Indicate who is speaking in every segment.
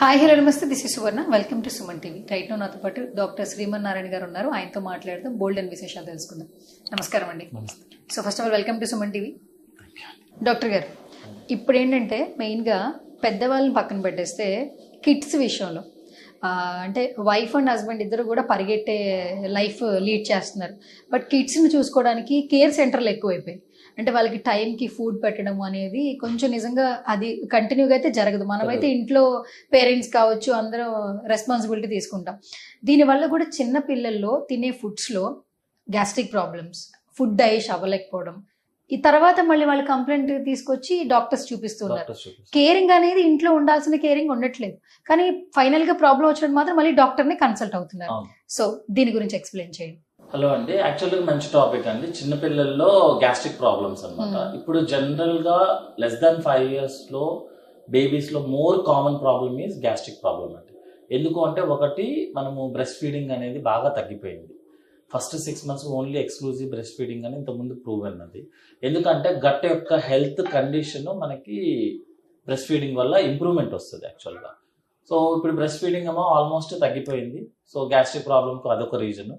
Speaker 1: Hi hello నమస్తే. This is Suvarna welcome to Suman TV right now నాతో పాటు doctor Shriman Narayana గారు ఉన్నారు. ఆయనతో మాట్లాడదాం. బోల్డ్ అండ్ విశేషాలు తెలుసుకుందాం. నమస్కారం అండి. So first of all welcome to Suman TV doctor గారు ఇప్పుడు ఏంటంటే మెయిన్గా పెద్దవాళ్ళని పక్కన పెట్టేస్తే కిడ్స్ విషయంలో అంటే వైఫ్ అండ్ హస్బెండ్ ఇద్దరు కూడా పరిగెట్టే లైఫ్ లీడ్ చేస్తున్నారు. బట్ కిడ్స్ని చూసుకోవడానికి కేర్ సెంటర్లు ఎక్కువైపోయాయి. అంటే వాళ్ళకి టైంకి ఫుడ్ పెట్టడం అనేది కొంచెం నిజంగా అది కంటిన్యూగా అయితే జరగదు. మనమైతే ఇంట్లో పేరెంట్స్ కావచ్చు అందరం రెస్పాన్సిబిలిటీ తీసుకుంటాం. దీనివల్ల కూడా చిన్న పిల్లల్లో తినే ఫుడ్స్లో గ్యాస్ట్రిక్ ప్రాబ్లమ్స్ ఫుడ్ డైష్ అవ్వలేకపోవడం. ఈ తర్వాత మళ్ళీ వాళ్ళు కంప్లైంట్ తీసుకొచ్చి డాక్టర్స్ చూపిస్తున్నారు. కేరింగ్ అనేది ఇంట్లో ఉండాల్సిన కేరింగ్ ఉండట్లేదు. కానీ ఫైనల్గా ప్రాబ్లం వచ్చినప్పుడు మాత్రం మళ్ళీ డాక్టర్ని కన్సల్ట్ అవుతున్నారు. సో దీని గురించి ఎక్స్ప్లెయిన్ చేయండి.
Speaker 2: హలో అండి. యాక్చువల్గా మంచి టాపిక్ అండి. చిన్నపిల్లల్లో గ్యాస్ట్రిక్ ప్రాబ్లమ్స్ అన్నమాట.
Speaker 1: Hmm.
Speaker 2: ఇప్పుడు జనరల్గా లెస్ దాన్ ఫైవ్ ఇయర్స్లో బేబీస్లో more common problem is gastric problem అండి. ఎందుకు అంటే ఒకటి మనము బ్రెస్ట్ ఫీడింగ్ అనేది బాగా తగ్గిపోయింది. First six months only exclusive breast feeding అని ఇంతకుముందు ప్రూవ్ అన్నది. ఎందుకంటే గట్ యొక్క హెల్త్ కండిషన్ మనకి బ్రెస్ట్ ఫీడింగ్ వల్ల ఇంప్రూవ్మెంట్ వస్తుంది యాక్చువల్గా సో ఇప్పుడు బ్రెస్ట్ ఫీడింగ్ ఏమో ఆల్మోస్ట్ తగ్గిపోయింది. సో గ్యాస్ట్రిక్ ప్రాబ్లమ్కి అదొక రీజన్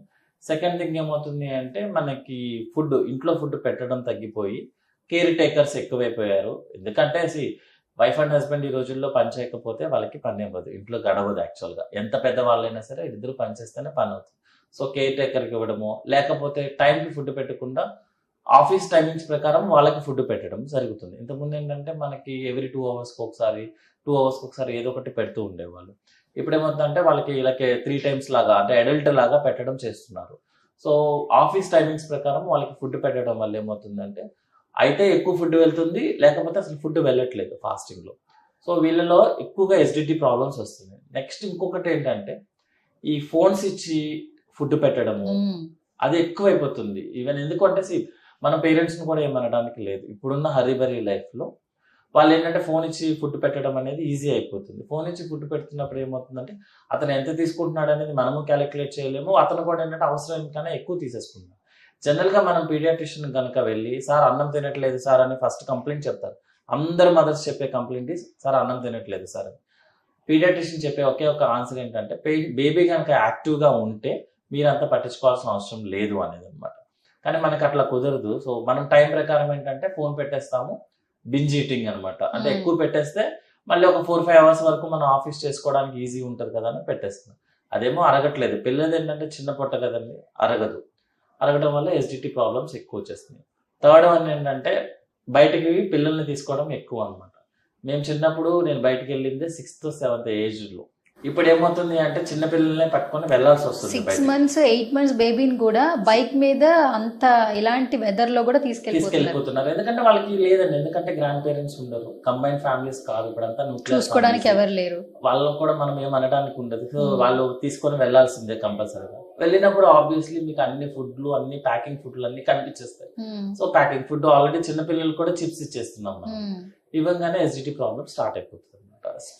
Speaker 2: సెకండ్ థింగ్ ఏమవుతుంది అంటే మనకి ఫుడ్ ఇంట్లో ఫుడ్ పెట్టడం తగ్గిపోయి కేర్ టేకర్స్ ఎక్కువైపోయారు. ఎందుకంటే వైఫ్ అండ్ హస్బెండ్ ఈ రోజుల్లో పని చేయకపోతే వాళ్ళకి పని ఇవ్వదు. ఇంట్లో గడవదు యాక్చువల్గా. ఎంత పెద్ద వాళ్ళైనా సరే ఇద్దరు పని చేస్తేనే పని అవుతుంది. సో కేర్ టేకర్కి ఇవ్వడము లేకపోతే టైంకి ఫుడ్ పెట్టకుండా ఆఫీస్ టైమింగ్స్ ప్రకారం వాళ్ళకి ఫుడ్ పెట్టడం జరుగుతుంది. ఇంతకుముందు ఏంటంటే మనకి ఎవ్రీ టూ అవర్స్కి ఒకసారి టూ అవర్స్కి ఒకసారి ఏదో ఒకటి పెడుతూ ఉండేవాళ్ళు. ఇప్పుడు ఏమవుతుందంటే వాళ్ళకి ఇలా త్రీ టైమ్స్ లాగా అంటే అడల్ట్ లాగా పెట్టడం చేస్తున్నారు. సో ఆఫీస్ టైమింగ్స్ ప్రకారం వాళ్ళకి ఫుడ్ పెట్టడం వల్ల ఏమవుతుందంటే అయితే ఎక్కువ ఫుడ్ వెళ్తుంది లేకపోతే అసలు ఫుడ్ వెళ్ళట్లేదు ఫాస్టింగ్లో సో వీళ్ళలో ఎక్కువగా ఎస్డిటి ప్రాబ్లమ్స్ వస్తున్నాయి. నెక్స్ట్ ఇంకొకటి ఏంటంటే ఈ ఫోన్స్ ఇచ్చి ఫుడ్ పెట్టడము అది ఎక్కువైపోతుంది. ఈవెన్ ఎందుకంటే మన పేరెంట్స్ని కూడా ఏమనడానికి లేదు. ఇప్పుడున్న హరిబరీ లైఫ్లో వాళ్ళు ఏంటంటే ఫోన్ ఇచ్చి ఫుడ్ పెట్టడం అనేది ఈజీ అయిపోతుంది. ఫోన్ ఇచ్చి ఫుడ్ పెడుతున్నప్పుడు ఏమవుతుందంటే అతను ఎంత తీసుకుంటున్నాడు అనేది మనము క్యాలిక్యులేట్ చేయలేము. అతను కూడా ఏంటంటే అవసరం కన్నా ఎక్కువ తీసేసుకుంటాం జనరల్గా మనం పీడియాట్రిషియన్ కనుక వెళ్ళి సార్ అన్నం తినట్లేదు సార్ అని ఫస్ట్ కంప్లైంట్ చెప్తారు. అందరు మదర్స్ చెప్పే కంప్లైంట్ సార్ అన్నం తినట్లేదు సార్ అని. పీడియాట్రిషియన్ చెప్పే ఒకే ఒక ఆన్సర్ ఏంటంటే బేబీ కనుక యాక్టివ్గా ఉంటే మీరంతా పట్టించుకోవాల్సిన అవసరం లేదు అనేది అనమాట కానీ మనకి అట్లా కుదరదు. సో మనం టైం ప్రకారం ఏంటంటే ఫోన్ పెట్టేస్తాము. బింజ్ ఈటింగ్ అనమాట అంటే
Speaker 1: Hmm.
Speaker 2: ఎక్కువ పెట్టేస్తే మళ్ళీ ఒక ఫోర్ ఫైవ్ అవర్స్ వరకు మనం ఆఫీస్ చేసుకోవడానికి ఈజీ ఉంటుంది కదా అని పెట్టేస్తున్నాం. అదేమో అరగట్లేదు. పిల్లలు ఏంటంటే చిన్న పొట్ట కదండి అరగదు. అరగడం వల్ల ఎస్డిటి ప్రాబ్లమ్స్ ఎక్కువ వచ్చేస్తున్నాయి. థర్డ్ వన్ ఏంటంటే బయటికి పిల్లల్ని తీసుకోవడం ఎక్కువ అనమాట మేము చిన్నప్పుడు నేను బయటికి వెళ్ళింది సిక్స్త్ సెవెంత్ ఏజ్లో ఇప్పుడు ఏమవుతుంది అంటే చిన్న పిల్లల్ని పట్టుకొని వెళ్ళాల్సి వస్తుంది
Speaker 1: సిక్స్. మంత్స్ ఎయిట్ మంత్స్ బేబీని కూడా బైక్ మీద అంత ఇలాంటి వెదర్లో కూడా తీసుకెళ్ళిపోతున్నారు.
Speaker 2: ఎందుకంటే వాళ్ళకి లేదండి. ఎందుకంటే గ్రాండ్ పేరెంట్స్ ఉండరు. కంబైన్ ఫ్యామిలీస్ కాదు. ఇప్పుడంతా nuclear
Speaker 1: చూసుకోవడానికి. ఎవరు లేరు.
Speaker 2: వాళ్ళకు కూడా మనం ఏం అనడానికి ఉండదు. So
Speaker 1: Hmm.
Speaker 2: వాళ్ళు తీసుకొని వెళ్ళాల్సిందే కంపల్సరీగా వెళ్ళినప్పుడు ఆబ్వియస్లీ మీకు అన్ని ఫుడ్లు అన్ని ప్యాకింగ్ ఫుడ్లు అన్ని కనిపించేస్తాయి.
Speaker 1: Hmm.
Speaker 2: So packing food already చిన్న పిల్లలు కూడా చిప్స్ ఇచ్చేస్తున్నాం మనం. ఇవ్వగానే ఎస్డిటి ప్రాబ్లమ్ స్టార్ట్ అయిపోతుంది.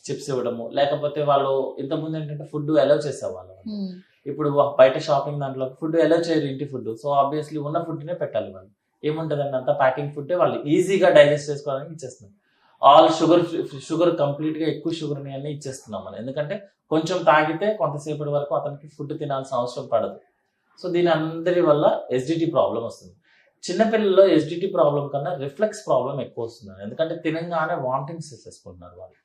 Speaker 2: చిప్స్ ఇవ్వడము. లేకపోతే వాళ్ళు ఇంతకుముందు ఏంటంటే ఫుడ్ అలౌ చేసేవాళ్ళు
Speaker 1: Hmm.
Speaker 2: ఇప్పుడు బయట షాపింగ్ దాంట్లో ఫుడ్ ఎలా చేయరు ఇంటి ఫుడ్. సో ఆబ్వియస్లీ ఉన్న ఫుడ్నే పెట్టాలి వాళ్ళు ఏముంటుందండి అంతా ప్యాకింగ్ ఫుడ్ వాళ్ళు ఈజీగా డైజెస్ట్ చేసుకోవడానికి ఇచ్చేస్తున్నాం ఆల్ షుగర్ షుగర్ కంప్లీట్గా ఎక్కువ షుగర్ అన్ని ఇచ్చేస్తున్నాం మనం. ఎందుకంటే కొంచెం తాగితే కొంతసేపటి వరకు అతనికి ఫుడ్ తినాల్సిన అవసరం పడదు. సో దీని అందరి వల్ల ఎస్డిటి ప్రాబ్లం వస్తుంది. చిన్నపిల్లల్లో ఎస్డిటి ప్రాబ్లం కన్నా రిఫ్లెక్స్ ప్రాబ్లం ఎక్కువ వస్తుంది. ఎందుకంటే తినగానే వామిటింగ్స్ చేసేసుకుంటున్నారు వాళ్ళు.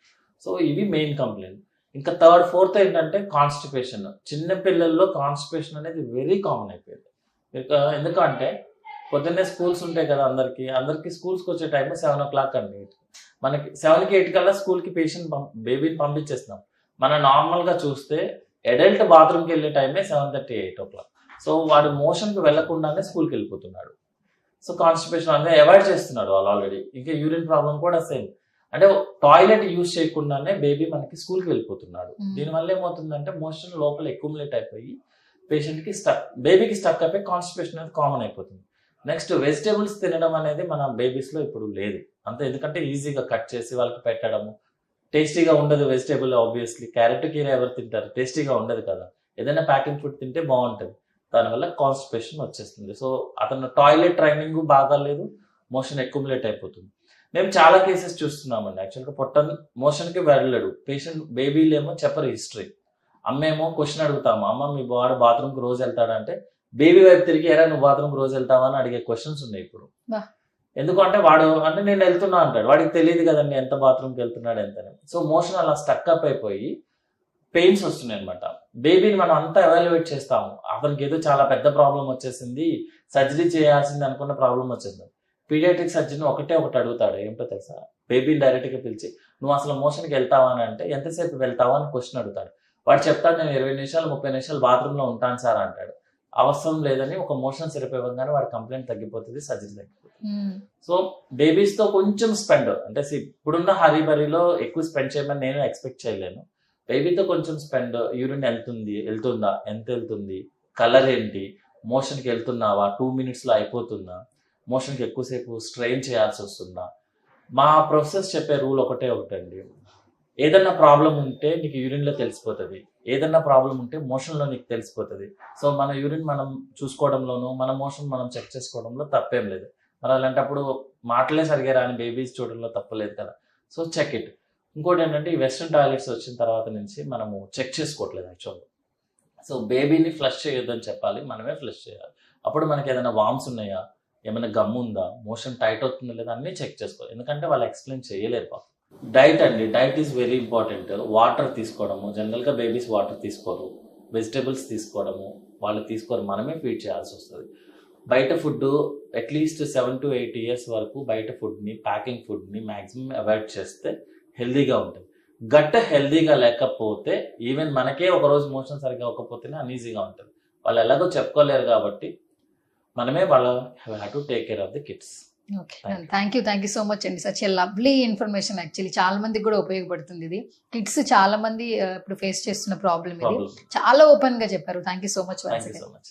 Speaker 2: సో ఇవి మెయిన్ కంప్లైంట్ ఇంకా థర్డ్ ఫోర్త్ ఏంటంటే కాన్స్టిపేషన్ చిన్న పిల్లల్లో కాన్స్టిపేషన్ అనేది వెరీ కామన్ అయిపోయింది. ఎందుకంటే పొద్దున్నే స్కూల్స్ ఉంటాయి కదా అందరికి. అందరికి స్కూల్స్కి వచ్చే టైం సెవెన్ ఓ క్లాక్ అండి. మనకి సెవెన్కి ఎయిట్ కల్లా స్కూల్కి పేషెంట్ బేబీని పంపించేస్తున్నాం. మనం నార్మల్గా చూస్తే అడల్ట్ బాత్రూమ్కి వెళ్ళే టైమే seven thirty eight o'clock so వాడు మోషన్కి వెళ్ళకుండానే స్కూల్కి వెళ్ళిపోతున్నాడు. సో కాన్స్టిపేషన్ అనేది అవాయిడ్ చేస్తున్నాడు వాళ్ళు ఆల్రెడీ ఇంకా యూరిన్ ప్రాబ్లం కూడా సేమ్ అంటే టాయిలెట్ యూజ్ చేయకుండానే బేబీ మనకి స్కూల్కి వెళ్ళిపోతున్నాడు. దీనివల్ల ఏమవుతుందంటే మోషన్ లోపల ఎక్యుములేట్ అయిపోయి పేషెంట్కి స్టక్ బేబీకి స్టక్ అయిపోయి కాన్స్టిపేషన్ అనేది కామన్ అయిపోతుంది. నెక్స్ట్ వెజిటేబుల్స్ తినడం అనేది మన బేబీస్లో ఇప్పుడు లేదు. అంతే ఎందుకంటే ఈజీగా కట్ చేసి వాళ్ళకి పెట్టడము. టేస్టీగా ఉండదు వెజిటేబుల్ ఆబ్వియస్లీ క్యారెట్ కీర ఎవరు తింటారు? టేస్టీగా ఉండదు కదా. ఏదైనా ప్యాకింగ్ ఫుడ్ తింటే బాగుంటుంది. దానివల్ల కాన్స్టిపేషన్ వచ్చేస్తుంది. సో అతను టాయిలెట్ ట్రైనింగ్ బాగా లేదు మోషన్ ఎక్యుములేట్ అయిపోతుంది. మేము చాలా కేసెస్ చూస్తున్నామండి. యాక్చువల్గా పొట్ట మోషన్కి వెళ్ళడు పేషెంట్ బేబీలేమో చెప్పరు హిస్టరీ అమ్మేమో క్వశ్చన్ అడుగుతాము. అమ్మ మీ వాడు బాత్రూమ్కి రోజు వెళ్తాడంటే బేబీ వైపు తిరిగి ఎరా నువ్వు బాత్రూమ్కి రోజు వెళ్తావా? అని అడిగే క్వశ్చన్స్ ఉన్నాయి ఇప్పుడు. ఎందుకంటే వాడు అంటే నేను వెళ్తున్నా అంటాడు. వాడికి తెలియదు కదండి ఎంత బాత్రూమ్కి వెళ్తున్నాడు ఎంత సో మోషన్ అలా స్టక్ అప్ అయిపోయి పెయిన్స్ వస్తున్నాయి అనమాట బేబీని మనం అంతా ఎవాల్యుయేట్ చేస్తాము. అతనికి ఏదో చాలా పెద్ద ప్రాబ్లం వచ్చేసింది. సర్జరీ చేయాల్సింది అనుకున్న ప్రాబ్లం వచ్చింది పీడియాట్రిక్ సర్జన్ ఒకటే ఒకటి అడుగుతాడు ఏంటో తెలుసా? బేబీని డైరెక్ట్గా పిలిచి నువ్వు అసలు మోషన్కి వెళ్తావా? అని అంటే ఎంతసేపు వెళ్తావా? అని క్వశ్చన్ అడుగుతాడు. వాడు చెప్తాడు నేను ఇరవై నిమిషాలు ముప్పై నిమిషాలు బాత్రూంలో ఉంటాను సార్ అంటాడు. అవసరం లేదని ఒక మోషన్ సరిపోయిగానే వాడి కంప్లైంట్ తగ్గిపోతుంది సర్జరీ తగ్గిపోతుంది.
Speaker 1: మ్మ్.
Speaker 2: సో బేబీస్తో కొంచెం స్పెండ్ అంటే ఇప్పుడున్న హరీబరీలో ఎక్కువ స్పెండ్ చేయమని నేను ఎక్స్పెక్ట్ చేయలేను. బేబీతో కొంచెం స్పెండ్ యూరిన్ వెళ్తుంది వెళ్తుందా? ఎంత వెళ్తుంది? కలర్ ఏంటి? మోషన్కి వెళ్తున్నావా? టూ మినిట్స్లో అయిపోతుందా? మోషన్కి ఎక్కువసేపు స్ట్రెయిన్ చేయాల్సి వస్తుందా? మా ప్రొఫెసర్స్ చెప్పే రూల్ ఒకటే ఒకటండి. ఏదన్నా ప్రాబ్లం ఉంటే నీకు యూరిన్లో తెలిసిపోతుంది. ఏదన్నా ప్రాబ్లం ఉంటే మోషన్లో నీకు తెలిసిపోతుంది. సో మన యూరిన్ మనం చూసుకోవడంలోనూ మన మోషన్ మనం చెక్ చేసుకోవడంలో తప్పేం లేదు. మరి అలాంటప్పుడు మాటలే సరిగా రాని బేబీస్ చూడడంలో తప్పలేదు కదా. So check it. ఇంకోటి ఏంటంటే ఈ వెస్ట్రన్ టాయిలెట్స్ వచ్చిన తర్వాత నుంచి మనము చెక్ చేసుకోవట్లేదు యాక్చువల్గా. సో బేబీని ఫ్లష్ చేయొద్దని చెప్పాలి మనమే ఫ్లష్ చేయాలి. అప్పుడు మనకి ఏదైనా వామ్స్ ఉన్నాయా? ఏమైనా గమ్ ఉందా? మోషన్ టైట్ అవుతుందా లేదా అన్నీ చెక్ చేసుకోవాలి. ఎందుకంటే వాళ్ళు ఎక్స్ప్లెయిన్ చేయలేరు పాపం. డైట్ అండి diet is very important. Water తీసుకోవడము జనరల్గా బేబీస్ వాటర్ తీసుకోరు. వెజిటేబుల్స్ తీసుకోవడము వాళ్ళు తీసుకోరు. మనమే ఫీడ్ చేయాల్సి వస్తుంది. బయట food at least seven to eight years వరకు బయట ఫుడ్ని ప్యాకింగ్ ఫుడ్ని మ్యాక్సిమం అవాయిడ్ చేస్తే హెల్దీగా ఉంటుంది. గట్ట హెల్దీగా లేకపోతే ఈవెన్ మనకే ఒక రోజు మోషన్ సరిగ్గా అవ్వకపోతేనే అన్ఈజీగా ఉంటుంది. వాళ్ళు ఎలాగో చెప్పుకోలేరు కాబట్టి మనమే వాళ్ళ have to take care of the kids.
Speaker 1: Thank you thank you so much అండి such a lovely information actually చాలా మందికి కూడా ఉపయోగపడుతుంది ఇది. కిడ్స్ చాలా మంది ఆ, ఇప్పుడు ఫేస్ చేస్తున్న ప్రాబ్లం ఇది. చాలా ఓపెన్గా చెప్పారు. Thank you so much
Speaker 2: thank you so much